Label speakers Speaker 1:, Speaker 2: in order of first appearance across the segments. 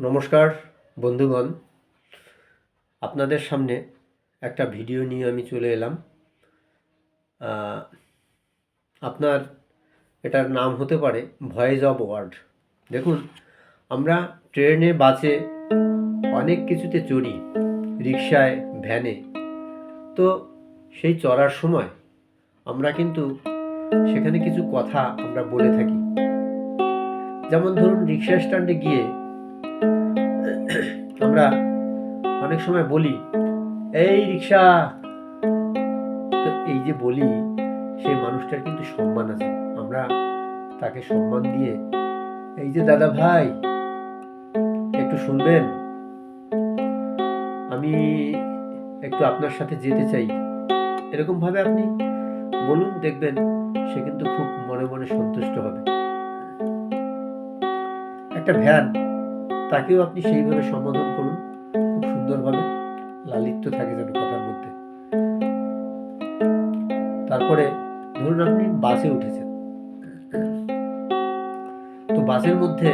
Speaker 1: নমস্কার, বন্ধুগণ। আপনাদের সামনে একটা ভিডিও নিয়ে আমি চলে এলাম। আপনার এটার নাম হতে পারে ভয়েস অব ওয়ার্ড। দেখুন, আমরা ট্রেনে, বাসে অনেক কিছুতে চড়ি, রিক্সায়, ভ্যানে। তো সেই চড়ার সময় আমরা কিন্তু সেখানে কিছু কথা আমরা বলে থাকি। যেমন ধরুন, রিক্সা স্ট্যান্ডে গিয়ে আমরা অনেক সময় বলি, এই রিক্সা। এই যে বলি, সেই মানুষটার কিন্তু সম্মান আছে। আমরা তাকে সম্মান দিয়ে, এই যে দাদা ভাই, একটু শুনবেন? আমি একটু আপনার সাথে যেতে চাই। এরকম ভাবে আপনি বলুন, দেখবেন সে কিন্তু খুব মনে মনে সন্তুষ্ট হবে। একটা ভ্যান তাকেও আপনি সেইভাবে সম্বোধন করুন। খুব সুন্দরভাবে লালিত্য থাকে যেন কথার মধ্যে। তারপরে ধরুন আপনি বাসে উঠেছেন। তো বাসের মধ্যে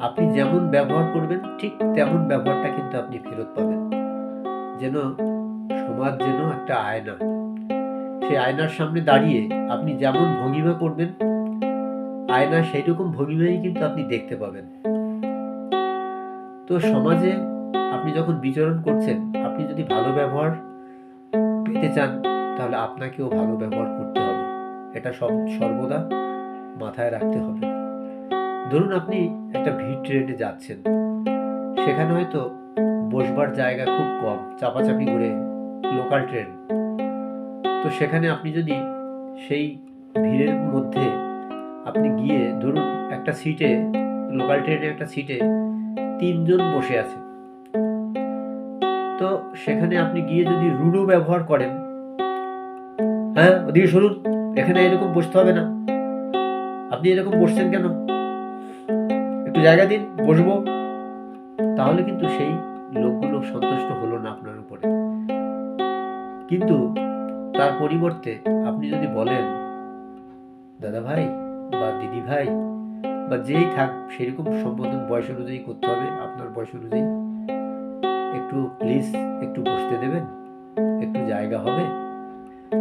Speaker 1: আপনি যেমন ব্যবহার করবেন, ঠিক তেমন ব্যবহারটা কিন্তু আপনি ফেরত পাবেন। যেন সমাজ যেন একটা আয়না। সেই আয়নার সামনে দাঁড়িয়ে আপনি যেমন ভঙ্গিমা করবেন, আয়না সেই রকম ভঙ্গিমাই কিন্তু আপনি দেখতে পাবেন। তো সমাজে আপনি যখন বিচরণ করছেন, আপনি যদি ভালো ব্যবহার পেতে চান, তাহলে আপনাকেও ভালো ব্যবহার করতে হবে। এটা সব, সর্বদা মাথায় রাখতে হবে। ধরুন আপনি একটা ভিড় ট্রেনে যাচ্ছেন। সেখানে হয়তো বসবার জায়গা খুব কম, চাপাচাপি করে লোকাল ট্রেন। তো সেখানে আপনি যদি সেই ভিড়ের মধ্যে আপনি গিয়ে ধরুন একটা সিটে, লোকাল ট্রেনে একটা সিটে তিনজন বসে আছে। তো সেখানে আপনি গিয়ে যদি রুডো ব্যবহার করেন হ্যাঁ ওদিকে শুনুন এখানে এরকম বসতে হবে না। আপনি এরকম বসছেন কেন? একটু জায়গা দিন, বসবো। তাহলে কিন্তু সেই লোকগুলো সন্তুষ্ট হলো না আপনার উপরে। কিন্তু তার পরিবর্তে আপনি যদি বলেন, দাদা ভাই বা দিদি ভাই বা যেই থাক, সেরকম সম্বোধন বয়স অনুযায়ী করতে হবে। আপনার বয়স অনুযায়ী একটু প্লিজ একটু বসতে দেবেন, একটু জায়গা হবে।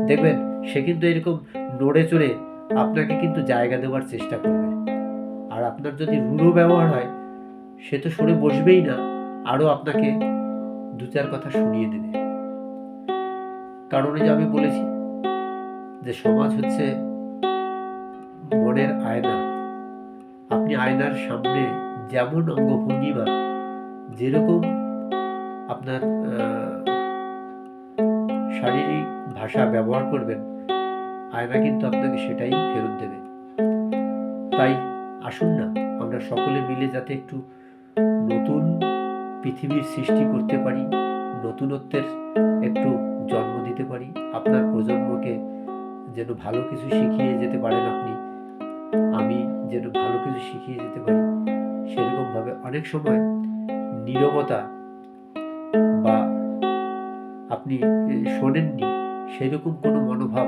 Speaker 1: দেখবেন, সে কিন্তু এরকম নড়ে চড়ে আপনাকে কিন্তু জায়গা দেওয়ার চেষ্টা করবে। আর আপনার যদি রুড়ো ব্যবহার হয়, সে তো সরে বসবেই না আরও আপনাকে দু চার কথা শুনিয়ে দেবে। কারণে যে আমি বলেছি যে সমাজ হচ্ছে মনের আয়না। আপনি আয়নার সামনে যেমন অঙ্গভঙ্গিমা যেরকম আপনার শারীরিক ভাষা ব্যবহার করবেন, আয়না কিন্তু আপনাকে সেটাই ফেরত দেবে। তাই আসুন না, আমরা সকলে মিলে যাতে একটু নতুন পৃথিবীর সৃষ্টি করতে পারি, নতুনত্বের একটু জন্ম দিতে পারি, আপনার প্রজন্মকে যেন ভালো কিছু শিখিয়ে যেতে পারেন আপনি। আমি যেন ভালো কিছু শিখিয়ে যেতে পারি। সেরকমভাবে অনেক সময় নীরবতা বা আপনি শোনেননি, সেরকম কোনো মনোভাব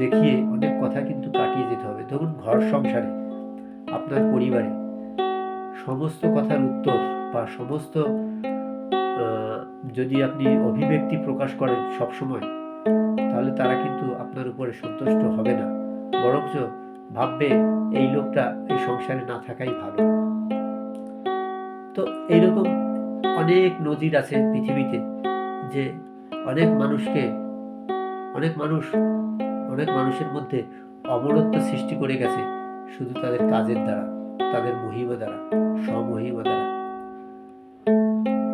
Speaker 1: দেখিয়ে অনেক কথা কিন্তু কাটিয়ে যেতে হবে। ধরুন ঘর সংসারে, আপনার পরিবারে সমস্ত কথার উত্তর বা সমস্ত যদি আপনি অভিব্যক্তি প্রকাশ করেন সবসময়, তাহলে তারা কিন্তু আপনার উপরে সন্তুষ্ট হবে না। বরঞ্চ ভাববে এই লোকটা এই সংসারে না থাকাই ভালো। তো এইরকম অনেক নজির আছে পৃথিবীতে যে অনেক মানুষকে, অনেক মানুষ, অনেক মানুষের মধ্যে অমরত্ব সৃষ্টি করে গেছে শুধু তাদের কাজের দ্বারা, তাদের মহিমা দ্বারা, স্বমহিমা দ্বারা।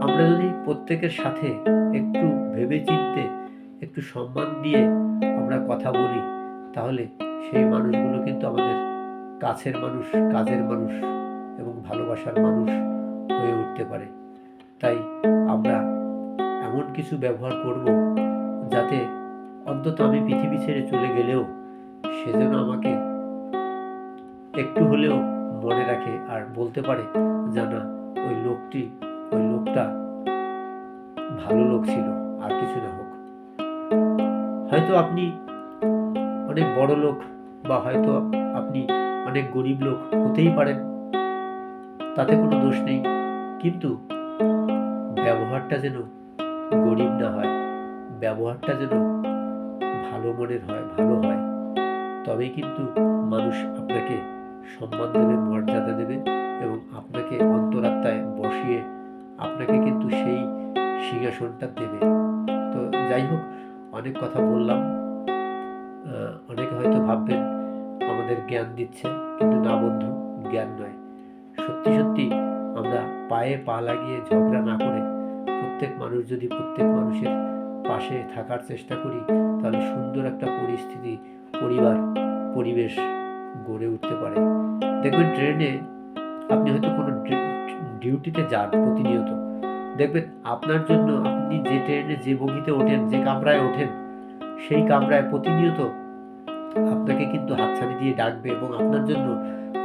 Speaker 1: আমরা যদি প্রত্যেকের সাথে একটু ভেবে চিনতে একটু সম্মান দিয়ে আমরা কথা বলি, তাহলে সেই মানুষগুলো কিন্তু আমাদের কাছের মানুষ, কাজের মানুষ এবং ভালোবাসার মানুষ হয়ে উঠতে পারে। তাই আমরা এমন কিছু ব্যবহার করব যাতে অন্তত আমি পৃথিবী ছেড়ে চলে গেলেও সে যেন আমাকে একটু হলেও মনে রাখে আর বলতে পারে জানা ওই লোকটি, ওই লোকটা ভালো লোক ছিল, আর কিছু না হোক। হয়তো আপনি অনেক বড় লোক বা হয়তো আপনি অনেক গরিব লোক হতেই পারেন। তাতে কোনো দোষ নেই। কিন্তু ব্যবহারটা যেন গরিব না হয়, ব্যবহারটা যেন ভালো মনের হয়, ভালো হয়, তবেই কিন্তু মানুষ আপনাকে সম্মান দেবে, মর্যাদা দেবে এবং আপনাকে অন্তরাত্মায় বসিয়ে আপনাকে কিন্তু সেই সিংহাসনটা দেবে। তো যাই হোক, অনেক কথা বললাম। অনেকে হয়তো ভাববেন, আমাদের জ্ঞান দিচ্ছে, কিন্তু না বন্ধু, জ্ঞান নয়। সত্যি সত্যি আমরা পায়ে পা লাগিয়ে ঝগড়া না করে প্রত্যেক মানুষ যদি প্রত্যেক মানুষের পাশে থাকার চেষ্টা করি, তাহলে সুন্দর একটা পরিস্থিতি, পরিবার, পরিবেশ গড়ে উঠতে পারে। দেখবেন ট্রেনে আপনি হয়তো কোনো ডিউটিতে যান প্রতিনিয়ত। দেখবেন আপনার জন্য আপনি যে ট্রেনে যে বগিতে ওঠেন, যে কামরায় ওঠেন, সেই কামরায় প্রতিনিয়ত আপনাকে কিন্তু হাতছানি দিয়ে ডাকবে এবং আপনার জন্য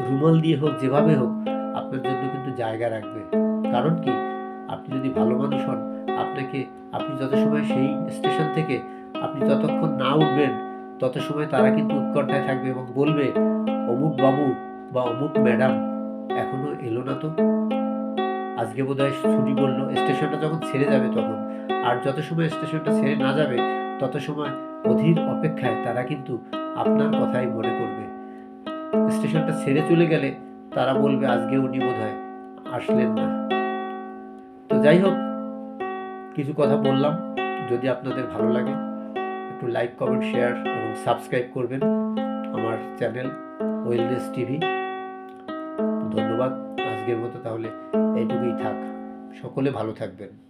Speaker 1: রুমাল দিয়ে হোক, যেভাবে হোক, আপনার জন্য কিন্তু জায়গা রাখবে। কারণ কি? আপনি যদি ভালো মানুষ হন, আপনাকে, আপনি যত সময় সেই স্টেশন থেকে আপনি যতক্ষণ না উঠবেন, তত সময় তারা কিন্তু উৎকণ্ঠায় থাকবে এবং বলবে, অমুক বাবু বা অমুক ম্যাডাম, এখনও এলো না তো? আজকে বোধহয় ছুটি করল স্টেশনটা যখন ছেড়ে যাবে তখন। আর যত সময় স্টেশনটা ছেড়ে না যাবে, তত সময় অধীর অপেক্ষায় তারা কিন্তু আপনার কথাই মনে করবে স্টেশনটা ছেড়ে চলে গেলে তারা বলবে, আজকে উনি বোধ হয় আসলেন না। তো যাই হোক, কিছু কথা বললাম। যদি আপনাদের ভালো লাগে, একটু লাইক, কমেন্ট, শেয়ার এবং সাবস্ক্রাইব করবেন আমার চ্যানেল ওয়েলনেস টিভি। ধন্যবাদ। আজকের মতো তাহলে এইটুকুই থাক। সকলে ভালো থাকবেন।